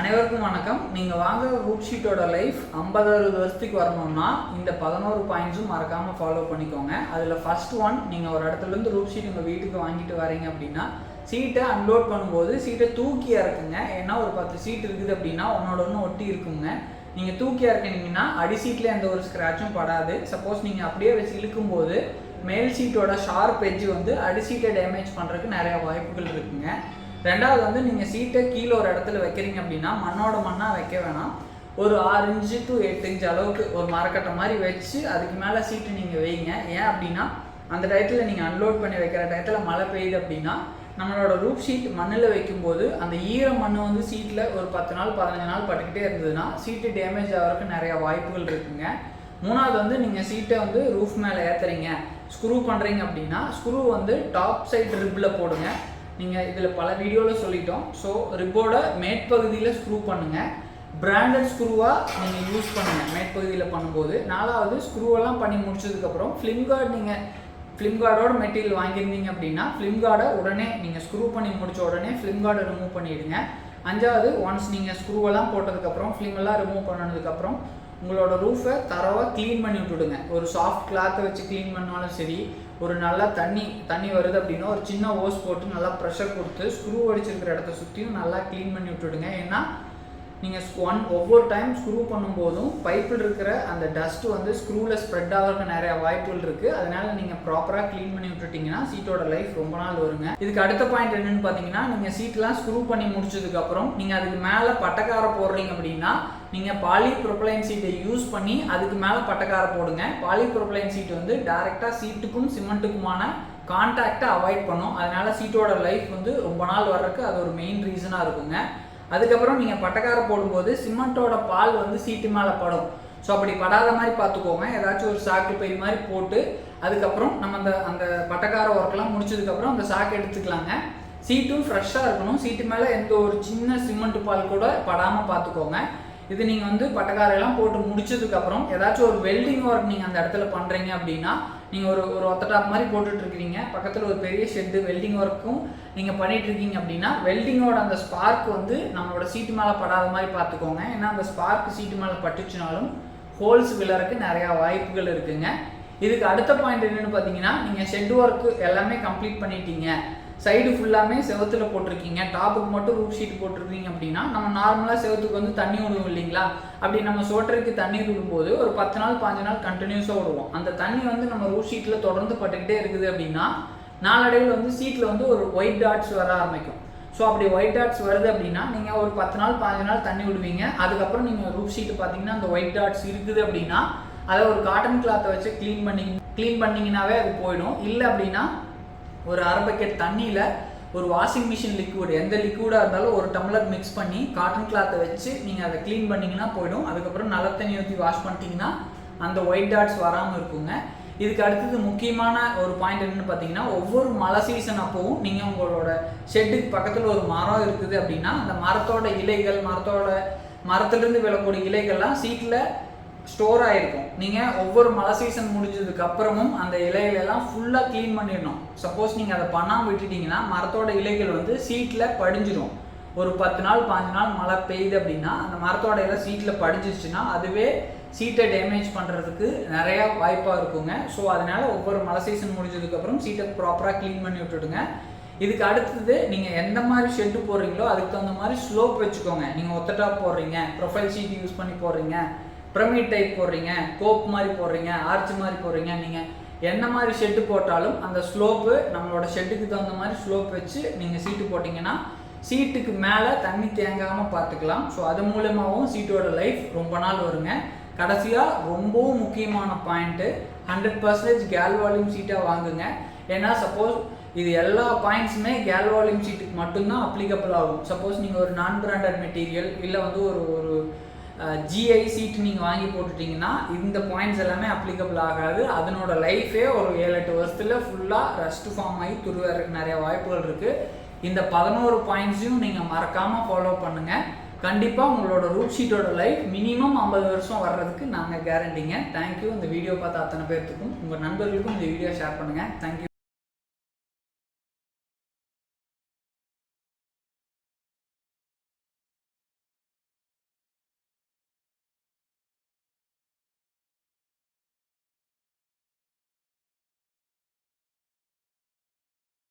அனைவருக்கும் வணக்கம். நீங்கள் வாங்குற ரூட் ஷீட்டோட லைஃப் ஐம்பது அறுபது வருஷத்துக்கு வரணும்னா இந்த பதினோரு பாயிண்ட்ஸும் மறக்காமல் ஃபாலோ பண்ணிக்கோங்க. அதில் ஃபர்ஸ்ட் ஒன் நீங்கள் ஒரு இடத்துலேருந்து ரூட் ஷீட் உங்கள் வீட்டுக்கு வாங்கிட்டு வரீங்க அப்படின்னா சீட்டை அன்லோட் பண்ணும்போது சீட்டை தூக்கி இறக்குங்க ஏன்னா ஒரு பத்து சீட் இருக்குது அப்படின்னா உன்னோட ஒன்று ஒட்டி இருக்குங்க. நீங்கள் தூக்கி இறக்குனீங்கன்னா அடி சீட்டில் எந்த ஒரு ஸ்க்ராட்சும் படாது. சப்போஸ் நீங்கள் அப்படியே வச்சு இழுக்கும்போது மேல் சீட்டோட ஷார்ப் எஜ்ஜு வந்து அடி சீட்டை டேமேஜ் பண்ணுறதுக்கு நிறைய வாய்ப்புகள் இருக்குங்க. ரெண்டாவது வந்து நீங்கள் சீட்டை கீழே ஒரு இடத்துல வைக்கிறீங்க அப்படின்னா மண்ணோட மண்ணாக வைக்க வேணாம். ஒரு ஆறு இன்ச்சு டு எட்டு இன்ச் அளவுக்கு ஒரு மரக்கட்டை மாதிரி வச்சு அதுக்கு மேலே சீட்டு நீங்கள் வைங்க. ஏன் அப்படின்னா அந்த டயத்தில் நீங்கள் அன்லோட் பண்ணி வைக்கிற டயத்தில் மழை பெய்யுது அப்படின்னா நம்மளோட ரூப் ஷீட் மண்ணில் வைக்கும்போது அந்த ஈர மண் வந்து சீட்டில் ஒரு பத்து நாள் பதினஞ்சு நாள் பட்டுக்கிட்டே இருந்ததுன்னா சீட்டு டேமேஜ் ஆகிறதுக்கு நிறையா வாய்ப்புகள் இருக்குங்க. மூணாவது வந்து நீங்கள் சீட்டை வந்து ரூஃப் மேலே ஏற்றுறீங்க ஸ்க்ரூ பண்ணுறீங்க அப்படின்னா ஸ்க்ரூ வந்து டாப் சைடு ரிப்பில் போடுங்க. நீங்கள் இதில் பல வீடியோவில் சொல்லிட்டோம். ஸோ ரிப்போட மேற்பகுதியில் ஸ்க்ரூ பண்ணுங்கள் பிராண்டட் ஸ்க்ரூவாக நீங்கள் யூஸ் பண்ணுங்கள் மேற்பகுதியில் பண்ணும்போது. நாலாவது ஸ்க்ரூவெல்லாம் பண்ணி முடிச்சதுக்கப்புறம் ஃபிலிம் கார்டு நீங்கள் ஃபிலிம் கார்டோட மெட்டீரியல் வாங்கியிருந்தீங்க அப்படின்னா ஃபிலிம் கார்டை உடனே நீங்கள் ஸ்க்ரூ பண்ணி முடிச்ச உடனே ஃபிலிம் ரிமூவ் பண்ணிவிடுங்க அஞ்சாவது ஒன்ஸ் நீங்கள் ஸ்க்ரூவெல்லாம் போட்டதுக்கப்புறம் ஃபிலிம் ரிமூவ் பண்ணதுக்கப்புறம் உங்களோட ரூஃபை தரவாக க்ளீன் பண்ணி விட்டுடுங்க. ஒரு சாஃப்ட் கிளாத்தை வச்சு க்ளீன் பண்ணாலும் சரி ஒரு நல்லா தண்ணி தண்ணி வருது அப்படின்னா ஒரு சின்ன ஓஸ் போட்டு நல்லா ப்ரெஷர் கொடுத்து ஸ்க்ரூ அடிச்சிருக்கிற இடத்த சுற்றியும் நல்லா க்ளீன் பண்ணி விட்டுடுங்க. ஏன்னா நீங்கள் ஒன் ஒவ்வொரு டைம் ஸ்க்ரூ பண்ணும்போதும் பைப்பில் இருக்கிற அந்த டஸ்ட் வந்து ஸ்க்ரூவில் ஸ்ப்ரெட் ஆகிறதுக்கு நிறைய வாய்ப்புகள் இருக்குது அதனால நீங்கள் ப்ராப்பராக க்ளீன் பண்ணி விட்டுட்டிங்கன்னா சீட்டோட லைஃப் ரொம்ப நாள் வருங்க. இதுக்கு அடுத்த பாயிண்ட் என்னன்னு பார்த்தீங்கன்னா நீங்கள் சீட்லாம் ஸ்க்ரூ பண்ணி முடிச்சதுக்கப்புறம் நீங்கள் அதுக்கு மேலே பட்டக்கார போடுறீங்க அப்படின்னா நீங்கள் பாலி ப்ரொப்ளைன் சீட்டை யூஸ் பண்ணி அதுக்கு மேலே பட்டக்கார போடுங்க. பாலி ப்ரொப்ளைன் சீட் வந்து டேரெக்டாக சீட்டுக்கும் சிமெண்ட்டுக்குமான கான்டாக்டை அவாய்ட் பண்ணும். அதனால சீட்டோட லைஃப் வந்து ரொம்ப நாள் வர்றதுக்கு அது ஒரு மெயின் ரீசனாக இருக்குங்க. அதுக்கப்புறம் நீங்கள் பட்டக்கார போடும்போது சிமெண்ட்டோட பால் வந்து சீட்டு மேலே படும். ஸோ அப்படி படாத மாதிரி பார்த்துக்கோங்க. ஏதாச்சும் ஒரு சாக்கு பை மாதிரி போட்டு அதுக்கப்புறம் நம்ம அந்த அந்த பட்டக்கார ஒர்க்கெலாம் முடிச்சதுக்கப்புறம் அந்த சாக்கு எடுத்துக்கலாங்க. சீட்டும் ஃப்ரெஷ்ஷாக இருக்கணும். சீட்டு மேலே எந்த ஒரு சின்ன சிமெண்ட் பால் கூட படாமல் பார்த்துக்கோங்க. இது நீங்கள் வந்து பட்டக்காரையெல்லாம் போட்டு முடிச்சதுக்கப்புறம் ஏதாச்சும் ஒரு வெல்டிங் ஒர்க் நீங்கள் அந்த இடத்துல பண்ணுறீங்க அப்படின்னா நீங்கள் ஒரு ஒரு ஒத்த டாப் மாதிரி போட்டுட்டு இருக்கிறீங்க பக்கத்தில் ஒரு பெரிய ஷெட்டு வெல்டிங் ஒர்க்கும் நீங்கள் பண்ணிட்டு இருக்கீங்க அப்படின்னா வெல்டிங்கோட அந்த ஸ்பார்க் வந்து நம்மளோட சீட்டு மேலே படாத மாதிரி பார்த்துக்கோங்க. ஏன்னா அந்த ஸ்பார்க் சீட்டு மேலே பட்டுச்சுனாலும் ஹோல்ஸ் விழறக்கு நிறையா வாய்ப்புகள் இருக்குங்க. இதுக்கு அடுத்த பாயிண்ட் என்னென்னு பார்த்தீங்கன்னா நீங்கள் ஷெட் ஒர்க்கு எல்லாமே கம்ப்ளீட் பண்ணிட்டீங்க. சைடு ஃபுல்லாமே செவத்தில் போட்டிருக்கீங்க. டாப்புக்கு மட்டும் ரூப் ஷீட் போட்டிருக்கீங்க அப்படின்னா நம்ம நார்மலாக செவத்துக்கு வந்து தண்ணி விடுவோம் இல்லைங்களா? அப்படி நம்ம சோட்டருக்கு தண்ணி விடும்போது ஒரு பத்து நாள் பாஞ்சு நாள் கண்டினியூஸாக விடுவோம். அந்த தண்ணி வந்து நம்ம ரூட் ஷீட்டில் தொடர்ந்து பட்டுக்கிட்டே இருக்குது அப்படின்னா நாளடைவில் வந்து சீட்டில் வந்து ஒரு ஒயிட் டாட்ஸ் வர ஆரம்பிக்கும். ஸோ அப்படி ஒயிட் டாட்ஸ் வருது அப்படின்னா நீங்கள் ஒரு பத்து நாள் பாஞ்சு நாள் தண்ணி விடுவீங்க. அதுக்கப்புறம் நீங்கள் ரூப் ஷீட்டு பார்த்தீங்கன்னா அந்த ஒயிட் டாட்ஸ் இருக்குது அப்படின்னா அதை ஒரு காட்டன் கிளாத்தை வச்சு க்ளீன் பண்ணி க்ளீன் பண்ணிங்கனாவே அது போயிடும். இல்லை அப்படின்னா ஒரு அரை பக்கெட் தண்ணியில் ஒரு வாஷிங் மிஷின் லிக்விட் எந்த லிக்விடாக இருந்தாலும் ஒரு டம்ளர் மிக்ஸ் பண்ணி காட்டன் கிளாத்தை வச்சு நீங்கள் அதை க்ளீன் பண்ணிங்கன்னா போயிடும். அதுக்கப்புறம் நல்ல தண்ணி ஊற்றி வாஷ் பண்ணிட்டீங்கன்னா அந்த ஒயிட் டாட்ஸ் வராமல் இருக்குங்க. இதுக்கு அடுத்தது முக்கியமான ஒரு பாயிண்ட் என்னென்னு பார்த்தீங்கன்னா ஒவ்வொரு மழை சீசன் அப்போவும் நீங்கள் உங்களோட ஷெட்டுக்கு பக்கத்தில் ஒரு மரம் இருக்குது அப்படின்னா அந்த மரத்தோட இலைகள் மரத்தோட மரத்துலேருந்து விழக்கூடிய இலைகள்லாம் சீட்டில் ஸ்டோர் ஆகிருக்கும் நீங்கள் ஒவ்வொரு மழை சீசன் முடிஞ்சதுக்கு அப்புறமும் அந்த இலைகளெல்லாம் ஃபுல்லாக க்ளீன் பண்ணிடணும். சப்போஸ் நீங்கள் அதை பண்ணாமல் விட்டுட்டீங்கன்னா மரத்தோட இலைகள் வந்து சீட்டில் படிஞ்சிடும் ஒரு பத்து நாள் பாஞ்சு நாள் மழை பெய்யுது அப்படின்னா அந்த மரத்தோட இலை சீட்டில் படிஞ்சிச்சுன்னா அதுவே சீட்டை டேமேஜ் பண்ணுறதுக்கு நிறையா வாய்ப்பாக இருக்குங்க. ஸோ அதனால் ஒவ்வொரு மழை சீசன் முடிஞ்சதுக்கப்புறம் சீட்டை ப்ராப்பராக க்ளீன் பண்ணி விட்டுடுங்க. இதுக்கு அடுத்தது நீங்கள் எந்த மாதிரி ஷெட்டு போடுறீங்களோ அதுக்கு தகுந்த மாதிரி ஸ்லோப் வச்சுக்கோங்க. நீங்கள் ஒத்த டாப் போடுறீங்க ப்ரொஃபைல் ஷீட் யூஸ் பண்ணி போடுறீங்க. பிரமிட் டைப் போடுறீங்க கோப் மாதிரி போடுறீங்க ஆர்ச் மாதிரி போடுறீங்க நீங்கள் என்ன மாதிரி ஷெட்டு போட்டாலும் அந்த ஸ்லோப்பு நம்மளோட ஷெட்டுக்கு தகுந்த மாதிரி ஸ்லோப் வச்சு நீங்கள் சீட்டு போட்டிங்கன்னா சீட்டுக்கு மேலே தண்ணி தேங்காமல் பார்த்துக்கலாம். ஸோ அது மூலமாகவும் சீட்டோட லைஃப் ரொம்ப நாள் வருங்க. கடைசியாக ரொம்பவும் முக்கியமான point hundred percentage gel volume சீட்டாக வாங்குங்க. ஏன்னா சப்போஸ் இது எல்லா பாயிண்ட்ஸுமே கேல் வால்யூம் சீட்டுக்கு மட்டும்தான் அப்ளிகபிள் ஆகும். சப்போஸ் நீங்கள் ஒரு நான் பிராண்டட் மெட்டீரியல் இல்லை வந்து ஒரு ஒரு ஜிஐ சீட் நீங்கள் வாங்கி போட்டுட்டிங்கன்னா இந்த பாயிண்ட்ஸ் எல்லாமே அப்ளிகபிள் ஆகாது. அதனோட லைஃபே ஒரு ஏழு எட்டு வருஷத்தில் ஃபுல்லாக ரஸ்ட் ஃபார்ம் ஆகி துருவேறதுக்கு நிறைய வாய்ப்புகள் இருக்குது இந்த பதினோரு பாயிண்ட்ஸையும் நீங்கள் மறக்காமல் ஃபாலோ பண்ணுங்கள் கண்டிப்பாக உங்களோட ரூட் ஷீட்டோட லைஃப் மினிமம் ஐம்பது வருஷம் வர்றதுக்கு நாங்கள் கேரண்டிங்க தேங்க்யூ இந்த வீடியோ பார்த்த அத்தனை பேர்த்துக்கும் உங்கள் நண்பர்களுக்கும் இந்த வீடியோ ஷேர் பண்ணுங்கள் தேங்க்யூ